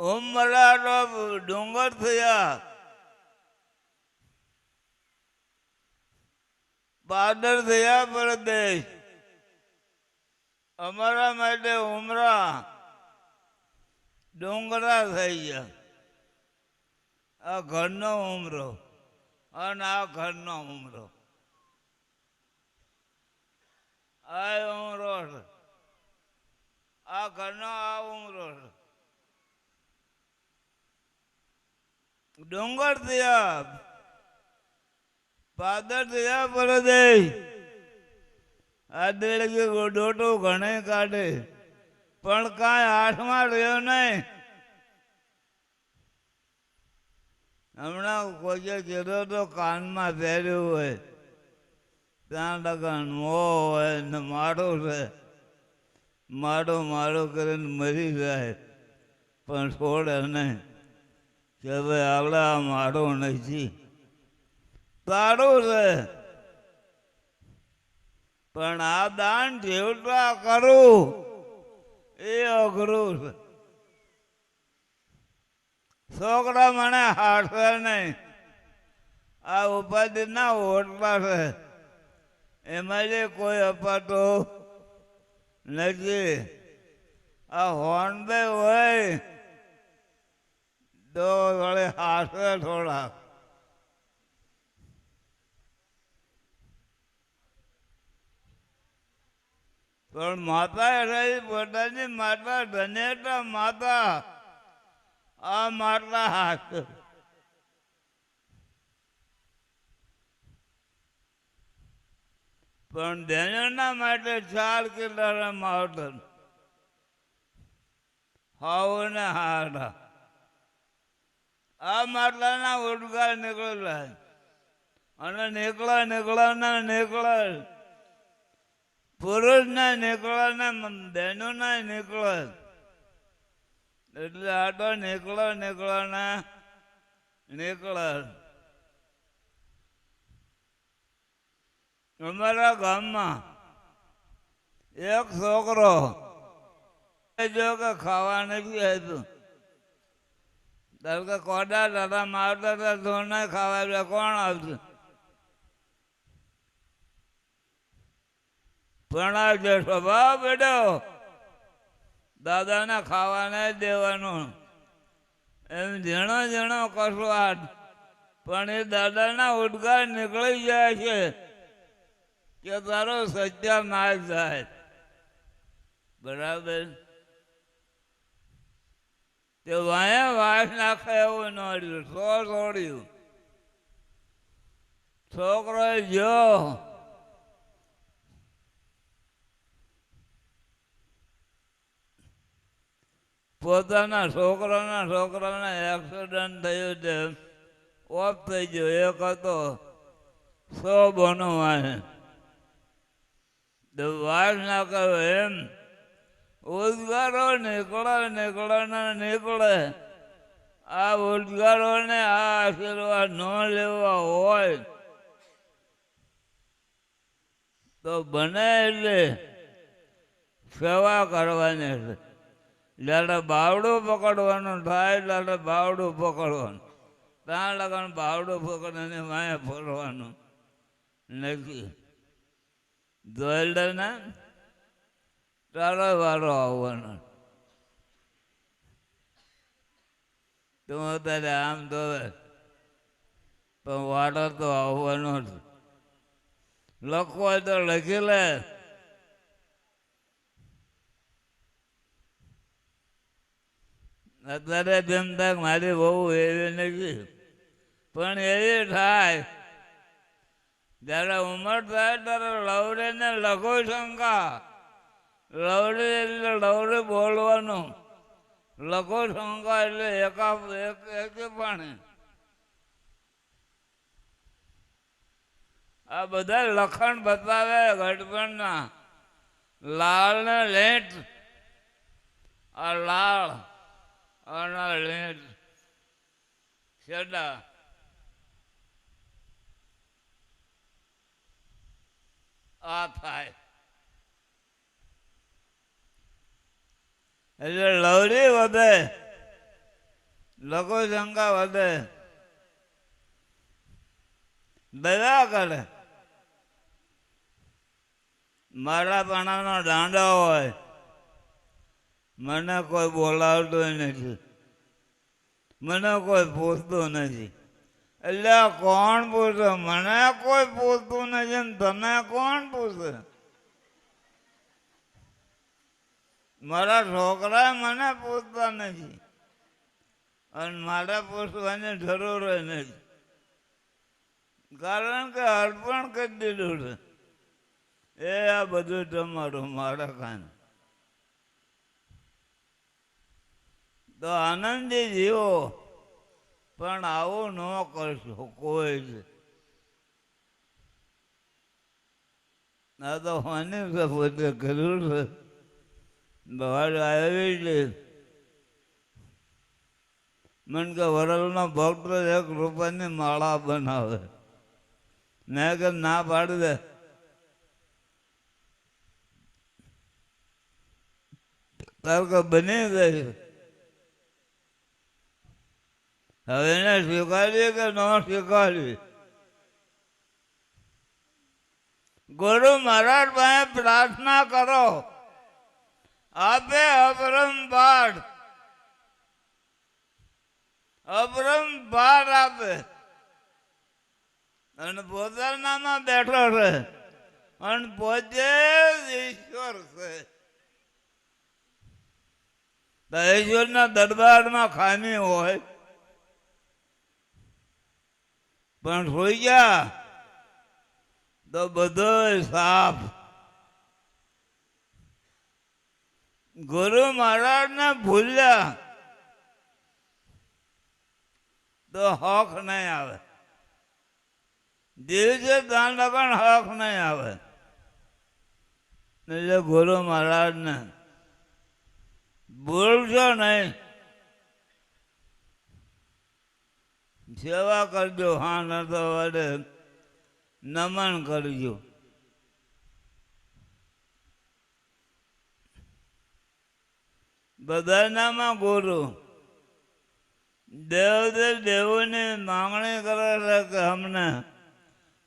ઉમરાનો ડુંગર થયા. પાદર થયા પ્રદેશ. અમારા માટે ઉમરા. ડુંગરા થઈ ગયા. આ ઘરનો ઉમરો. અને આ ઘરનો ઉમરો. આ ઉમરો આ ઘરનો આ ઉમરો ડુંગર થયા. પાદર થયા દે આ દેડકે ડોટો ઘણે કાઢે. પણ કાંઈ હાથમાં રહ્યો નહીં. હમણાં કોઈ કીધો તો કાનમાં પહેર્યું હોય. ત્યાં લગન મો હોય ને મારો છે. મારો મારો કરીને મરી જાય. પણ છોડે નહીં. કે ભાઈ આપણે આ મારો નથી તારું છે. પણ આ દાન જેવટા કરું. એ અઘરું છે. છોકરા મને હારશે નહીં. આ ઉપાધિ ના ઓટલા છે. એમાં જે કોઈ અપાતો નથી. આ હોર્નબે હોય વળે હાથે થોડા પણ માતા રહી પોતાની માતા ધનેટા માતા. આ માતા હાથ. પણ ધનેના માટે ચાર કિલ્લા માવતર. હાવ ને હાડા આ માટલાના ઉડગાર નીકળેલા અને નીકળા નીકળા ને નીકળે પુરુષ ના નીકળે ને બહેનો ના નીકળે એટલે આ તો નીકળે નીકળે ને નીકળે અમારા ગામમાં એક છોકરો જો કે ખાવા નથી હતું તારે કે કોડા દાદા મારતા હતા, ધોરણે ખાવા એટલે કોણ આવશે? પણ આ જે સ્વભાવ બેડો દાદાને ખાવાને દેવાનું. એમ ઝીણો ઝીણો કસવાટ. પણ એ દાદાના ઉદગાર નીકળી જાય છે કે તારો સત્યા ના જાય. બરાબર? તે વાયા વાસ નાખે એવું નડ્યું, સો છોડ્યું. છોકરો જો પોતાના છોકરાના છોકરાને એક્સિડન્ટ થયું છે. ઓફ થઈ ગયો. એક હતો. સો બનો વાસ તો વાર ના એમ. ઉદગારો નીકળે નીકળે ને નીકળે આ ઉદગારોને આ આશીર્વાદ ન લેવા હોય તો બને એટલે સેવા કરવાની છે. જ્યારે બાવડું પકડવાનું થાય ત્યારે બાવડું પકડવાનું. ત્યાં લગન બાવડું પકડીને માયા ફરવાનું. નથી. દોયલને તારો વારો આવવાનો. તું અત્યારે આમ તો પણ વારો તો આવવાનો જ. લખવો તો લખી લે. અત્યારે તેમ તક મારી બહુ એવી નથી, પણ એવી થાય. જ્યારે ઉંમર થાય ત્યારે લવડે ને લખો શંકા. લવડે એટલે લવડે બોલવાનું. લખો શંકા એટલે એકા એક એક પાણી. આ બધા લખણ બતાવે ઘટપણના લાળ ને લેટ. આ લાળ અને લેટ. છેડા. આ થાય. એટલે લવરી વધે, લઘુ શંકા વધે, દયા કરે. મારા પાણાનો દાંડો હોય, મને કોઈ બોલાવતું નથી, મને કોઈ પૂછતું નથી. એટલે કોણ પૂછે? મને કોઈ પૂછતું નથી ને તને કોણ પૂછે? મારા છોકરા મને પૂછતા નથી. અને મારે પૂછવાની જરૂર નથી. કારણ કે અર્પણ કરી દીધું છે. એ આ બધું તમારું, મારા કાન. તો આનંદી જીવો, પણ આવું ન કરશો, કોઈ જ. આ તો છે પોતે કર્યું છે. બહાર આવી છે મન કે વરલનો ભક્ત એક રૂપિયાની માળા બનાવે મેં કે ના પાડી દે તાર કે બની ગઈ હવે એને સ્વીકારીએ કે ન સ્વીકારવી ગુરુ મહારાજ પાસે પ્રાર્થના કરો આપે અપરમ પાઠ અપરમ પાઠ આપે અને પોતાનામાં બેઠો છે અને પોતે ઈશ્વર છે. ઈશ્વરના દરબારમાં ખામી હોય. પણ હોઈ ગયા તો બધો સાફ. ગુરુ મહારાજને ભૂલ્યા. તો હોખ નહીં આવે. દિવસે દાન પણ હોખ નહીં આવે. એટલે ગુરુ મહારાજને ભૂલશો નહીં. સેવા કરજો, હા, ન તો વડે નમન કરજો. બધાનામાં ગુરુ દેવદેવ દેવોની માંગણી કરે છે કે અમને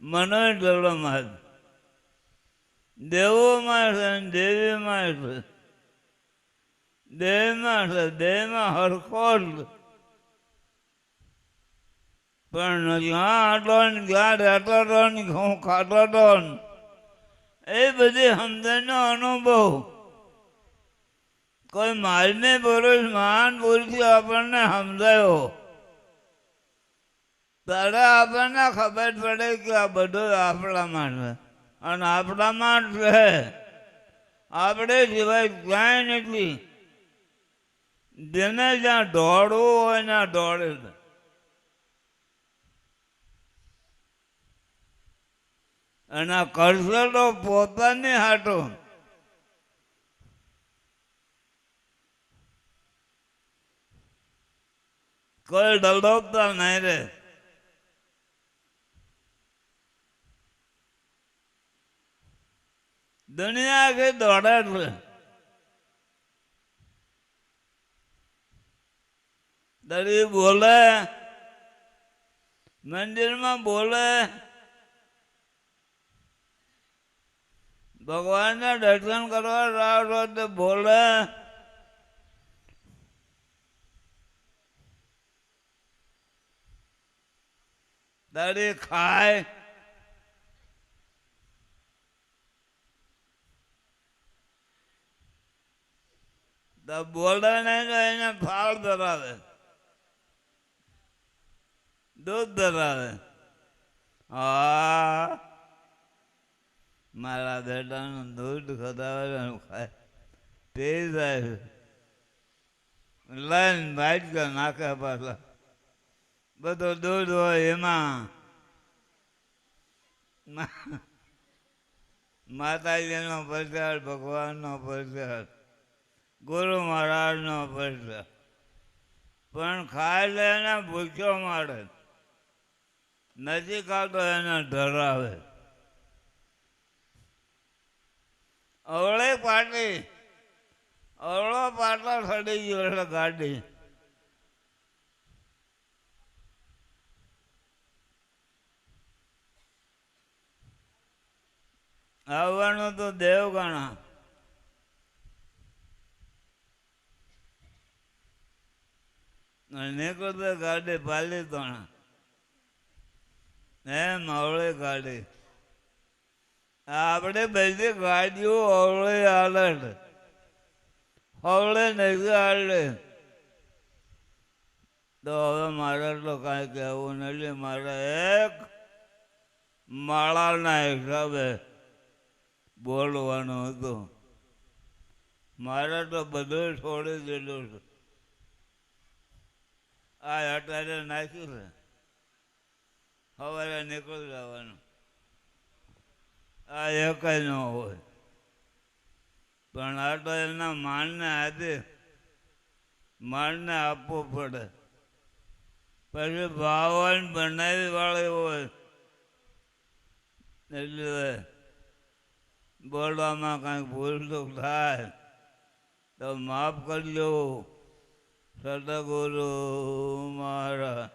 મનો ઢોળો માર દેવોમાં છે દેવીમાં છે. દેહમાં છે દેહમાં હરખો પણ જ્યાં આટલો ને જ્યાં રહેતો હતો ને હું ખાતો હતો એ બધી સમજણનો અનુભવ કોઈ માલને પુરુષ મહાન પુરુષ આપણને સમજાયો. ત્યારે આપણને ખબર પડે કે આ બધું આપણામાં છે. અને આપણામાં જ છે. આપણે સિવાય ક્યાંય નથી. જેને જ્યાં દોડવું હોય ત્યાં દોડે છે. અને કરશે તો પોતાની હાટો. કોઈ ડલડોતા નહીં રે. દુનિયા કે દોડે છે દરી બોલે, મંદિરમાં બોલે. ભગવાનના દર્શન કરવા રાવ બોલે. દાડી ખાય. તો બોલે નહીં તો એને ફાળ ધરાવે. દૂધ ધરાવે. હા. મારા બેટાનું દૂધ ખદાવેલું ખાય. તે જાય. લઈને કે નાખે પાછા. બધું દૂધ હોય એમાં માતાજીનો પ્રચાર, ભગવાનનો પ્રચાર, ગુરુ મહારાજનો પ્રચાર. પણ ખાઈ લે એને ભૂખ્યો મારે. નથી ખાતો એને ધરાવે અવળે પાટી, અવળો પાટલો સડી ગયો એટલે ગાડી. આવવાનું તો દેવગણા નીકળતો ગાડી પાલી તણા. હે માવળે ગાડી. આપણે બધી ગાડીઓ અવળે આલડ હવળે નથી આલડે તો હવે મારે તો કાંઈ કહેવું નથી. મારે એક માળાના હિસાબે બોલવાનું હતો. મારે તો બધો છોડી દીધું છે. આ અટારે નાખ્યું છે. સવારે નીકળી જવાનું. આ એક ન હોય. પણ આ તો એના માનને આજે માનને આપવું પડે. પછી ભાવન બનાવી વાળી હોય. એટલે બોલવામાં કાંઈક ભૂલ તો થાય. તો માફ કરજો. સદગુરુ મારા